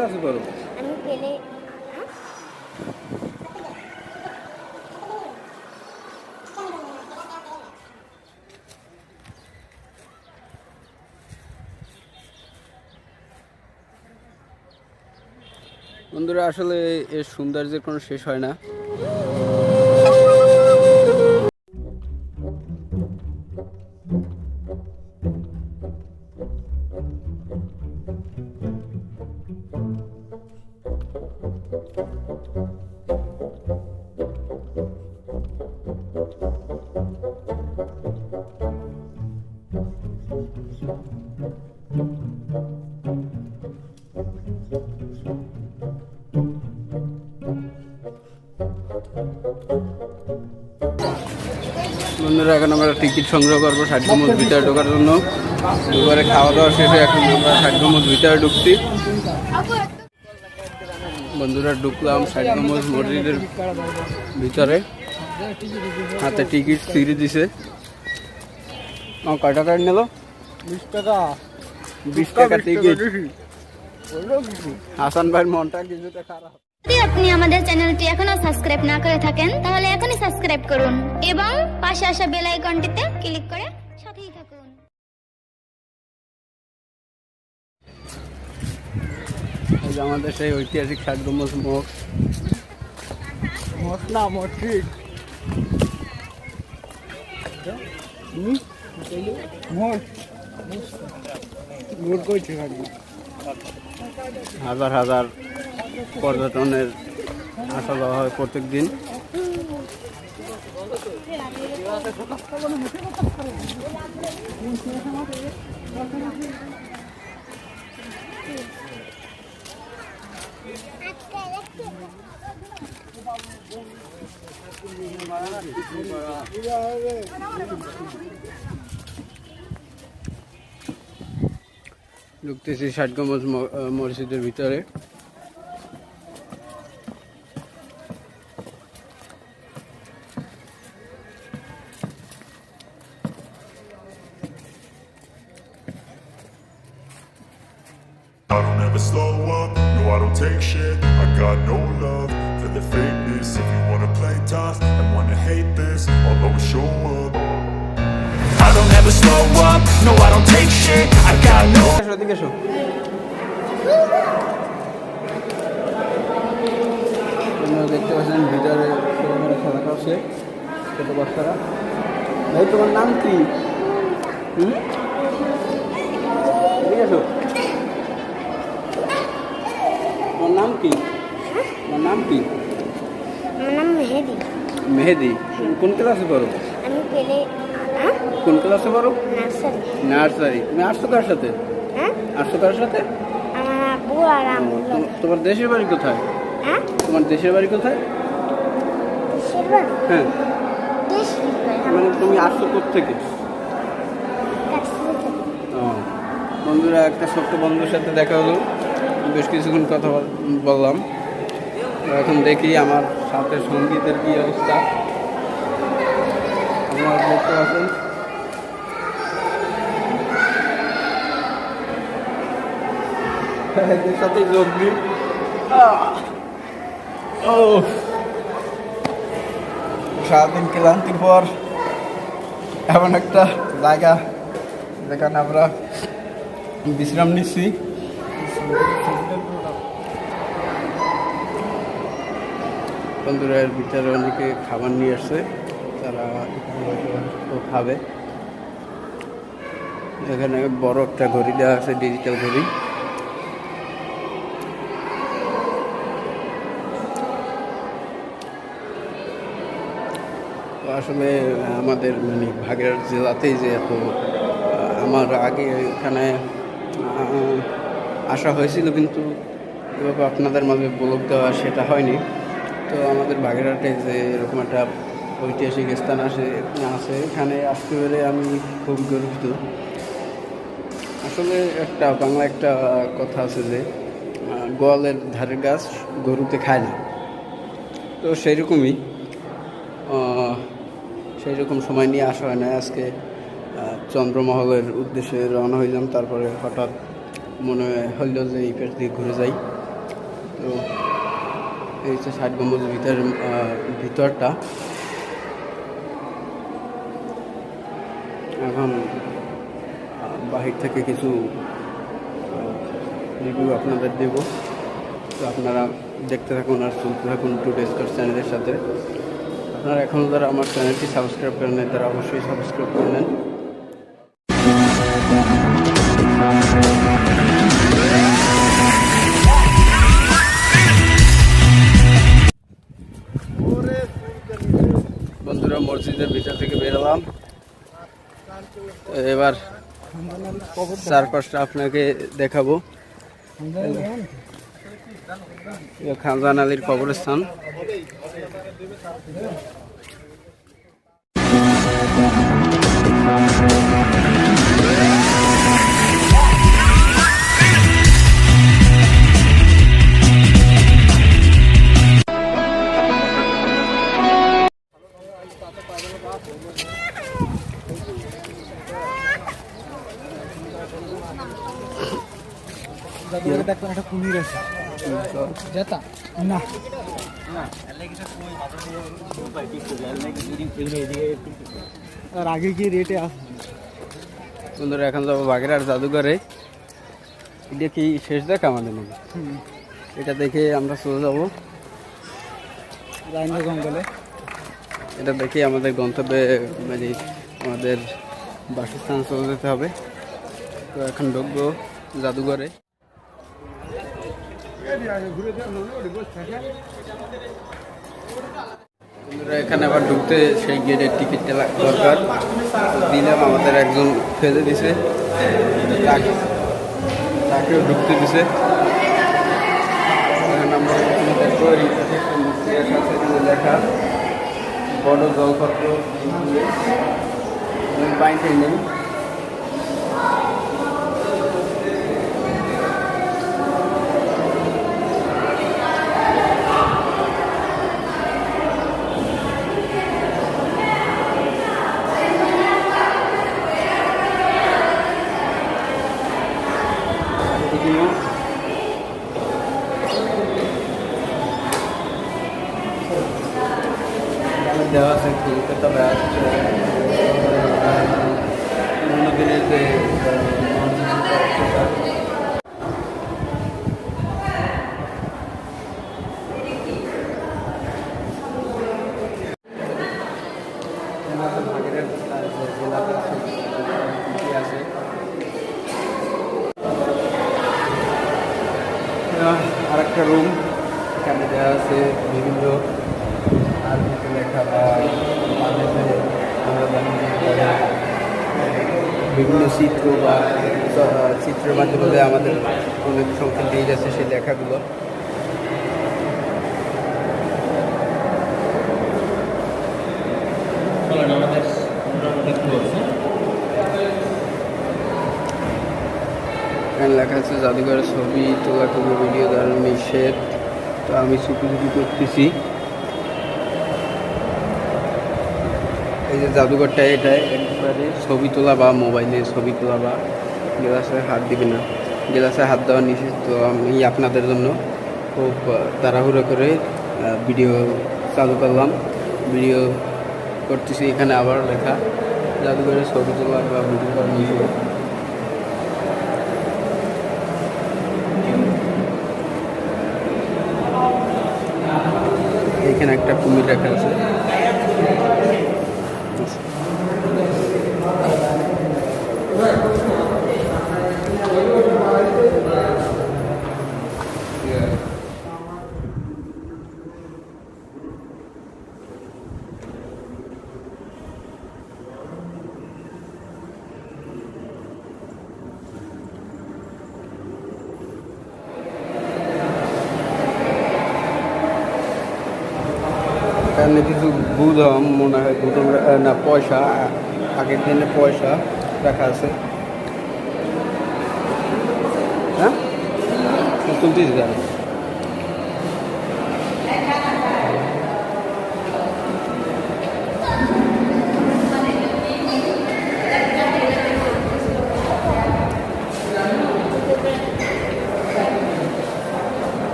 ক্লাসে পড়ো আমি পেলে বন্ধুরা আসলে এর সৌন্দর্যের কোনো শেষ হয় না। বন্ধুরা, এখন আমরা টিকিট সংগ্রহ করব ষাট গম্বুজ ভিতরে ঢোকার জন্য। দুবারে খাওয়া দাওয়া শেষে এখন আমরা ষাট গম্বুজ ভিতরে ঢুকছি। বন্ধুরা, ঢুকলাম ষাট গম্বুজ মসজিদের ভিতরে। হাতে টিকিট ফিরে দিছে। ও কয় টাকা নিল? বিশ টাকা। বিশ টাকা টিকিট। হাসান ভাইয়ের মনটা কিছুটা খারাপ। যদি আপনি আমাদের চ্যানেলটি এখনও সাবস্ক্রাইব না করে থাকেন তাহলে এখনই সাবস্ক্রাইব করুন এবং পাশে আসা বেল আইকনটিতে ক্লিক করে সাথেই থাকুন। আমাদের সেই ঐতিহাসিক ষাট গম্বুজ মুখ মশলা মসজিদ হাজার হাজার পর্যটনের আসা যাওয়া হয় প্রত্যেক দিন। ঢুকতেছি ষাট গম্বুজ ম- আহ, মসজিদের ভিতরে I don't ever slow up, no I don't take shit I got no love for the fakeness If you wanna play tough and wanna hate this I'll always show up I don't ever slow up, no I don't take shit I got no এসো এদিকে এসো আপনারা দেখতে পাচ্ছেন ভিতরে ছেলেমেয়েরা খেলা করছে ছোট বাচ্চারা ভাই তোমার নাম কি হুম এদিকে এসো তোমার নাম কি তোমার নাম কি আমার নাম মেহেদি। মেহেদি? কোন ক্লাসে পড়ো? আমি পেলে কোন ক্লাসে পড়ো? নার্সারি। নার্সারি। তুমি আসছো কার সাথে? হ্যাঁ? আসছো কার সাথে? আমার আব্বু আর আম্মু তোমার- দেশের বাড়ি কোথায়? হ্যাঁ? তোমার দেশের বাড়ি কোথায়? দেশের বাড়ি? হ্যাঁ। মানে তুমি আসছো থেকে ও বন্ধুরা একটা ছোট্ট বন্ধুর সাথে দেখা হলো। বেশ কিছুক্ষণ কথা বললাম। এখন দেখি আমার সাথে সঙ্গীতের কি অবস্থা? আপনারা দেখতে পাচ্ছেন। এদের সাথে যোগ দিন। ও। সারাদিন ক্লান্তির পর এমন একটা জায়গা যেখানে আমরা বিশ্রাম নিচ্ছি। বন্ধুরা ভিতরে অনেকে খাবার নিয়ে আসছে, তারা খাবে। এখানে বড় একটা ঘড়ি দেওয়া আছে ডিজিটাল ঘড়ি। আসলে আমাদের মানে ভাগের জেলাতেই যে এত আমার আগে এখানে আসা হয়েছিল, কিন্তু এভাবে আপনাদের মাঝে ব্লগ দেওয়া সেটা হয়নি। তো আমাদের বাগেরহাটে যে এরকম একটা ঐতিহাসিক স্থান আসে, আছে, এখানে আসতে পেরে আমি খুব গর্বিত। আসলে একটা বাংলা একটা কথা আছে যে গোয়ালের ধারের গাছ গরুতে খায় না। তো সেই রকমই সেই রকম সময় নিয়ে আসা হয় না। আজকে চন্দ্রমহলের উদ্দেশ্যে রওনা হইলাম, তারপরে হঠাৎ মনে হইল যে এই পাশ দিয়ে ঘুরে যাই। তো এই হচ্ছে ষাট গম্বুজ ভিতর ভিতরটা। এখন বাহির থেকে কিছু রিভিউ আপনাদের দেব। তো আপনারা দেখতে থাকুন আর শুনতে থাকুন টু ডেস্কার চ্যানেলের সাথে। আপনারা এখনও যারা আমার চ্যানেলটি সাবস্ক্রাইব করেন নাই, তারা অবশ্যই সাবস্ক্রাইব করে নেন। তো এবার চারপাশটা আপনাকে দেখাবো। খানজান আলীর কবরস্থান। না আর আগে কি রেটে আছে বন্ধুরা এখন যাব বাগেরহাট জাদুঘরে। এটা কি শেষ দেখ আমাদের নাকি? এটা দেখে আমরা চলে যাব। রাইন্দ্র জঙ্গলে। এটা দেখে আমাদের গন্তব্যে মানে আমাদের বাসস্থান চলে যেতে হবে। তো এখন ঢুকবো জাদুঘরে। বন্ধুরা, এখানে আবার ঢুকতে সেই গেটের টিকিটটা দরকার। দিলাম, আমাদের একজন ফেলে দিছে। তাকে তাকেও ঢুকতে দিছে। লেখা। বড় জলপত্র। বাইন্ড নেই এখানে দেওয়া আছে কলকাতা ব্যাস মন্দিরের যে আছে আর একটা রুম এখানে দেওয়া আছে বিভিন্ন আর কিছু লেখা বা বাংলাদেশে আমরা জানি বিভিন্ন চিত্র বা চিত্রের মাধ্যমে আমাদের অনেক সংখ্যা দিয়ে যাচ্ছে সেই লেখাগুলো। এখানে লেখা আছে জাদুঘরের ছবি তোলা কোনো ভিডিও দেওয়ার নিষেধ। তো আমি চুপি চুপি করতেছি। এই যে জাদুঘরটা, এটা একবারে ছবি তোলা বা মোবাইলে ছবি তোলা বা গ্লাসে হাত দিবে না। গ্লাসে হাত দেওয়া নিষেধ তো আমি আপনাদের জন্য খুব তাড়াহুড়ো করে ভিডিও চালু করলাম। ভিডিও করতেছি, এখানে আবার লেখা, জাদুঘরের ছবি তোলা বা ভিডিও করা নিষেধ এখানে একটা কুমির রাখা আছে। এখানে কিছু গুদাম, মনে হয় গুদাম না, পয়সা, আগের দিনে পয়সা রাখা আছে। হ্যাঁ? তুলতেছি দাঁড়া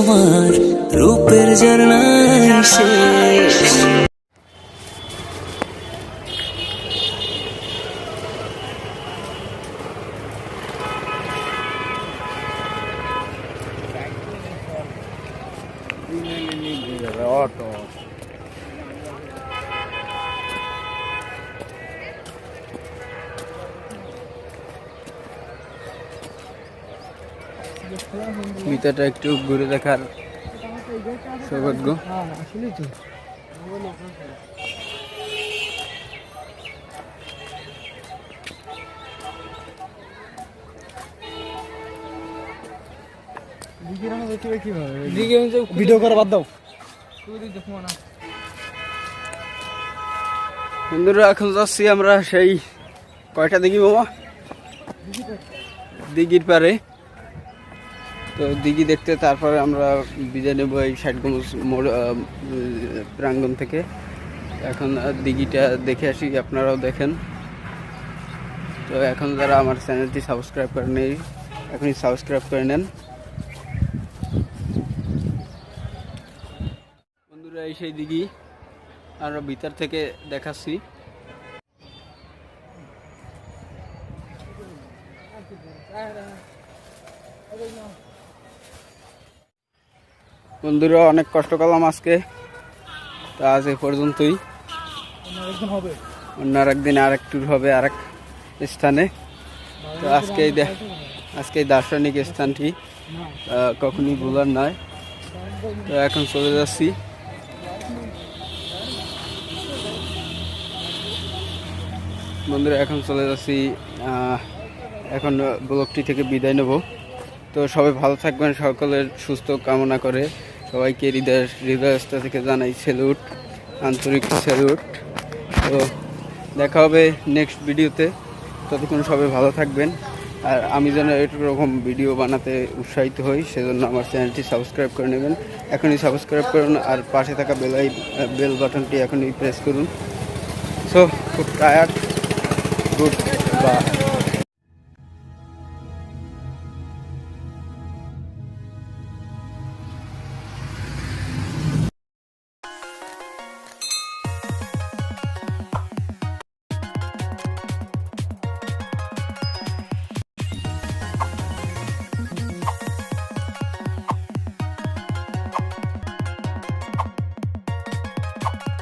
আমার রূপের জানাই শেষ। অটো ভিতরটা একটু ঘুরে দেখার সৌভাগ্য ভিডিও করে বাদ দাও। বন্ধুরা এখন যাচ্ছি আমরা সেই কয়টা দিঘি বাবা দিঘির পারে তো দিঘি দেখতে তারপরে আমরা বিদায় নেব এই ষাটগঞ্জ মোড় আহ, প্রাঙ্গণ থেকে। এখন দিঘিটা দেখে আসি আপনারাও দেখেন। তো এখন যারা আমার চ্যানেলটি সাবস্ক্রাইব করে নেই এখনই সাবস্ক্রাইব করে নেন। বন্ধুরা এই সেই দিঘি। আমরা ভিতর থেকে দেখাচ্ছি। বন্ধুরা, অনেক কষ্ট করলাম আজকে। তো আজ এ পর্যন্তই। অন্য একদিন আর এক ট্যুর হবে আর এক স্থানে। তো আজকে এই আজকে এই দার্শনিক স্থানটি কখনই ভুলার নয়। তো এখন চলে যাচ্ছি। বন্ধুরা, এখন চলে যাচ্ছি এখন ব্লকটি থেকে বিদায় নেব। তো সবাই ভালো থাকবেন, সকলের সুস্থ কামনা করে। সবাইকে হৃদয় হৃদয়স্থ থেকে জানাই স্যালুট আন্তরিক স্যালুট তো দেখা হবে নেক্সট ভিডিওতে ততক্ষণ সবাই ভালো থাকবেন। আর আমি যেন এরকম ভিডিও বানাতে উৎসাহিত হই, সেজন্য আমার চ্যানেলটি সাবস্ক্রাইব করে নেবেন। এখনই সাবস্ক্রাইব করুন আর পাশে থাকা বেলাই বেল বাটনটি এখনই প্রেস করুন। সো খুব টায়ার্ড গুড বা